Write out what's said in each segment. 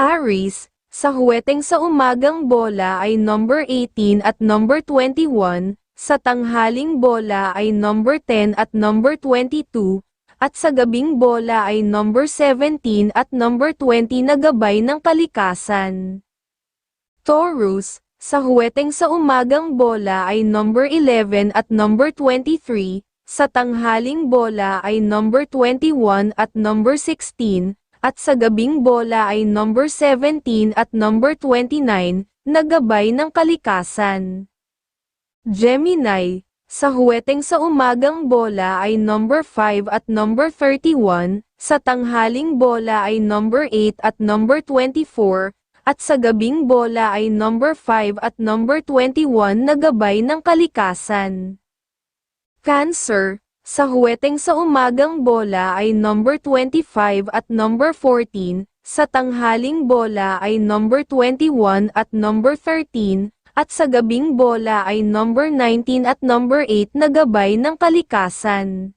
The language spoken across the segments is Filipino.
Aries, sa huweteng sa umagang bola ay number 18 at number 21, sa tanghaling bola ay number 10 at number 22, at sa gabing bola ay number 17 at number 20 na gabay ng kalikasan. Taurus, sa huweteng sa umagang bola ay number 11 at number 23, sa tanghaling bola ay number 21 at number 16, at sa gabing bola ay number 17 at number 29, na gabay ng kalikasan. Gemini, sa huweteng sa umagang bola ay number 5 at number 31, sa tanghaling bola ay number 8 at number 24, at sa gabing bola ay number 5 at number 21 na gabay ng kalikasan. Cancer, sa huweteng sa umagang bola ay number 25 at number 14, sa tanghaling bola ay number 21 at number 13, at sa gabing bola ay number 19 at number 8 na gabay ng kalikasan.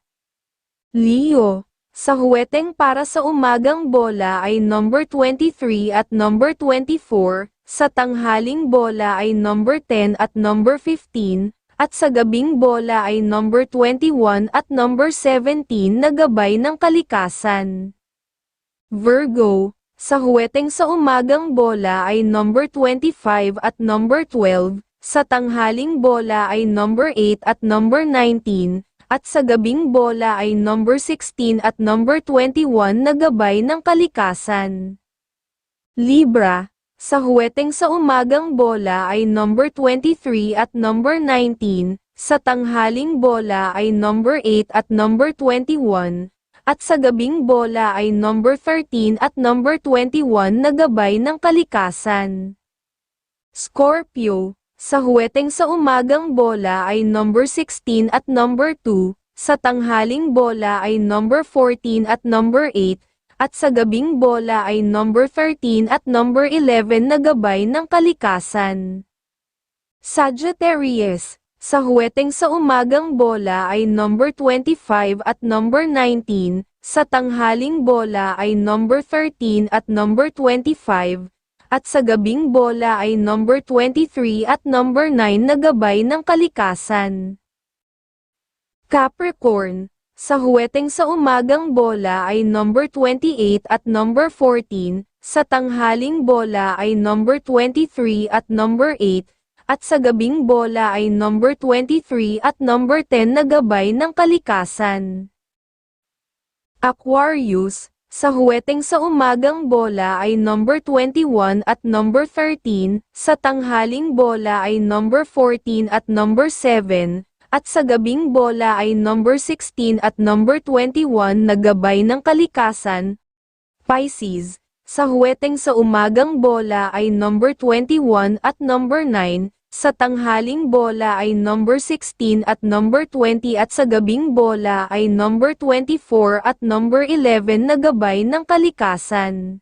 Leo, sa huweteng para sa umagang bola ay number 23 at number 24, sa tanghaling bola ay number 10 at number 15, at sa gabing bola ay number 21 at number 17 na gabay ng kalikasan. Virgo, sa huweteng sa umagang bola ay number 25 at number 12, sa tanghaling bola ay number 8 at number 19, at sa gabing bola ay number 16 at number 21 na gabay ng kalikasan. Libra, sa huweteng sa umagang bola ay number 23 at number 19, sa tanghaling bola ay number 8 at number 21, at sa gabing bola ay number 13 at number 21 na gabay ng kalikasan. Scorpio, sa huweteng sa umagang bola ay number 16 at number 2, sa tanghaling bola ay number 14 at number 8, at sa gabing bola ay number 13 at number 11 na gabay ng kalikasan. Sagittarius, sa huweteng sa umagang bola ay number 25 at number 19, sa tanghaling bola ay number 13 at number 25, at sa gabing bola ay number 23 at number 9 na gabay ng kalikasan. Capricorn, sa huweteng sa umagang bola ay number 28 at number 14, sa tanghaling bola ay number 23 at number 8, at sa gabing bola ay number 23 at number 10 na gabay ng kalikasan. Aquarius, sa huweteng sa umagang bola ay number 21 at number 13, sa tanghaling bola ay number 14 at number 7, at sa gabing bola ay number 16 at number 21 na gabay ng kalikasan. Pisces, sa huweteng sa umagang bola ay number 21 at number 9, sa tanghaling bola ay number 16 at number 20 at sa gabing bola ay number 24 at number 11 na gabay ng kalikasan.